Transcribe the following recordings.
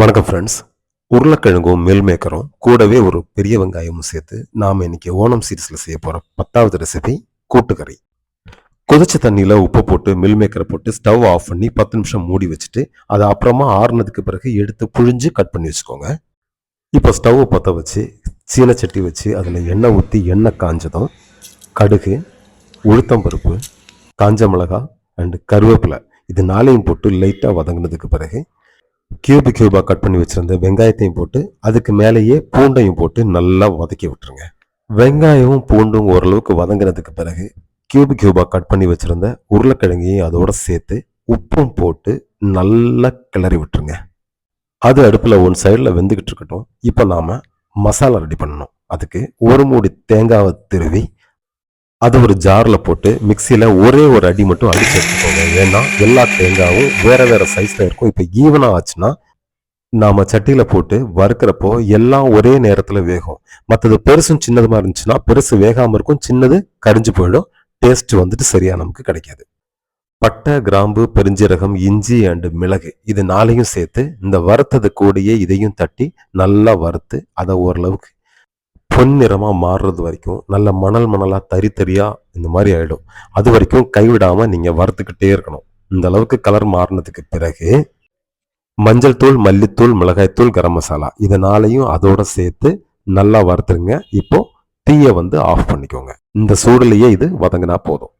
வணக்கம் ஃப்ரெண்ட்ஸ் உருளைக்கிழங்கும் மில் மேக்கரும் கூடவே ஒரு பெரிய வெங்காயமும் சேர்த்து நாம் இன்னைக்கு ஓணம் சீரீஸில் செய்ய போகிற பத்தாவது ரெசிபி கூட்டுக்கறி. கொதிச்ச தண்ணியில் உப்பு போட்டு மில் மேக்கரை போட்டு ஸ்டவ் ஆஃப் பண்ணி பத்து நிமிஷம் மூடி வச்சுட்டு அதை அப்புறமா ஆறுனதுக்கு பிறகு எடுத்து புழிஞ்சு கட் பண்ணி வச்சுக்கோங்க. இப்போ ஸ்டவ்வை பற்ற வச்சு சீனச்சட்டி வச்சு அதில் எண்ணெய் ஊற்றி எண்ணெய் காஞ்சதும் கடுகு உளுத்தம்பருப்பு காஞ்ச மிளகாய் அண்டு கருவேப்பிலை. இது நாளையும் போட்டு லைட்டாக வதங்கினதுக்கு பிறகு கியூபு கியூபாக கட் பண்ணி வச்சுருந்த வெங்காயத்தையும் போட்டு அதுக்கு மேலேயே பூண்டையும் போட்டு நல்லா வதக்கி விட்டுருங்க. வெங்காயமும் பூண்டும் ஓரளவுக்கு வதங்கினதுக்கு பிறகு கியூபு கியூபாக கட் பண்ணி வச்சுருந்த உருளைக்கிழங்கையும் அதோட சேர்த்து உப்பும் போட்டு நல்லா கிளறி விட்டுருங்க. அது அடுப்பில் ஒன் சைடில் வெந்துக்கிட்டு இருக்கட்டும். இப்போ நாம் மசாலா ரெடி பண்ணணும். அதுக்கு ஒரு மூடி தேங்காவை திருவி அது ஒரு ஜாரில் போட்டு மிக்சியில் ஒரே ஒரு அடி மட்டும் அடிச்சு எடுத்துக்கோங்க. ஏன்னா எல்லா தேங்காயும் வேறு வேறு சைஸில் இருக்கும். இப்போ ஈவனாக ஆச்சுன்னா நாம் சட்டியில் போட்டு வறுக்கிறப்போ எல்லாம் ஒரே நேரத்தில் வேகும். மற்றது பெருசும் சின்னதுமா இருந்துச்சுன்னா பெருசு வேகாமல் இருக்கும். சின்னது கரிஞ்சு போயிடும். டேஸ்ட் வந்துட்டு சரியாக நமக்கு கிடைக்காது. பட்டை கிராம்பு பெருஞ்சீரகம் இஞ்சி அண்டு மிளகு இது நாளையும் சேர்த்து இந்த வறுத்தது கூடயே இதையும் தட்டி நல்லா வறுத்து அதை ஓரளவுக்கு பொன்னிறமாக மாறுறது வரைக்கும் நல்ல மணல் மணலாக தறி தறியாக இந்த மாதிரி ஆகிடும் அது வரைக்கும் கைவிடாமல் நீங்கள் வறுத்துக்கிட்டே இருக்கணும். இந்த அளவுக்கு கலர் மாறினதுக்கு பிறகு மஞ்சள் தூள் மல்லித்தூள் மிளகாய்த்தூள் கரம் மசாலா இதனாலையும் அதோட சேர்த்து நல்லா வறுத்துருங்க. இப்போ தீயை வந்து ஆஃப் பண்ணிக்கோங்க. இந்த சூடுலேயே இது வதங்கினா போதும்.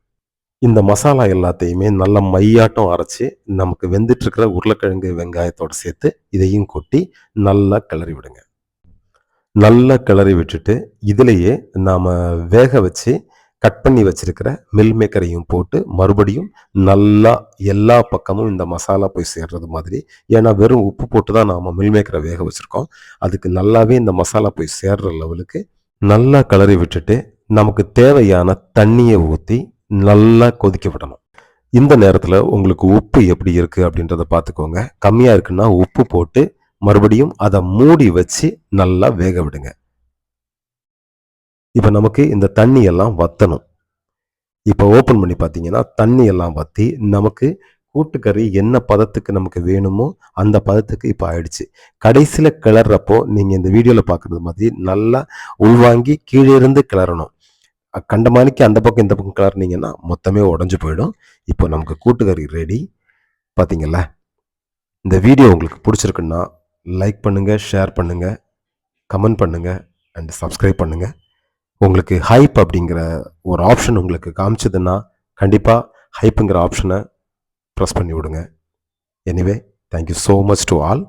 இந்த மசாலா எல்லாத்தையுமே நல்ல மையாட்டம் அரைச்சி நமக்கு வெந்துட்டு இருக்கிற உருளைக்கிழங்கு வெங்காயத்தோடு சேர்த்து இதையும் கொட்டி நல்லா கிளறி விடுங்க. நல்லா கிளறி விட்டுட்டு இதுலேயே நாம் வேக வச்சு கட் பண்ணி வச்சிருக்கிற மில் மேக்கரையும் போட்டு மறுபடியும் நல்லா எல்லா பக்கமும் இந்த மசாலா போய் சேர்றது மாதிரி. ஏன்னா வெறும் உப்பு போட்டு தான் நாம் மில் மேக்கரை வேக வச்சுருக்கோம். அதுக்கு நல்லாவே இந்த மசாலா போய் சேர்ற லெவலுக்கு நல்லா கிளறி விட்டுட்டு நமக்கு தேவையான தண்ணியை ஊற்றி நல்லா கொதிக்க விடணும். இந்த நேரத்தில் உங்களுக்கு உப்பு எப்படி இருக்குது அப்படின்றத பார்த்துக்கோங்க. கம்மியாக இருக்குன்னா உப்பு போட்டு மறுபடியும் அதை மூடி வச்சு நல்லா வேக விடுங்க. இப்போ நமக்கு இந்த தண்ணி எல்லாம் வத்தணும். இப்போ ஓப்பன் பண்ணி பார்த்தீங்கன்னா தண்ணி எல்லாம் வற்றி நமக்கு கூட்டுக்கறி என்ன பதத்துக்கு நமக்கு வேணுமோ அந்த பதத்துக்கு இப்போ ஆயிடுச்சு. கடைசியில் கிளறப்போ நீங்கள் இந்த வீடியோவில் பார்க்குறது மாதிரி நல்லா உள்வாங்கி கீழே இருந்து கிளறணும். கண்டமானிக்கு அந்த பக்கம் இந்த பக்கம் கிளறினீங்கன்னா மொத்தமே உடஞ்சு போயிடும். இப்போ நமக்கு கூட்டுக்கறி ரெடி பார்த்தீங்களா? இந்த வீடியோ உங்களுக்கு பிடிச்சிருக்குன்னா லைக் பண்ணுங்கள் ஷேர் பண்ணுங்கள் கமெண்ட் பண்ணுங்கள் அண்ட் சப்ஸ்கிரைப் பண்ணுங்கள் உங்களுக்கு ஹைப் அப்படிங்கிற ஒரு ஆப்ஷன் உங்களுக்கு காமிச்சதுன்னா கண்டிப்பாக ஹைப்புங்கிற ஆப்ஷனை ப்ரெஸ் பண்ணி விடுங்க. Anyway thank you so much to all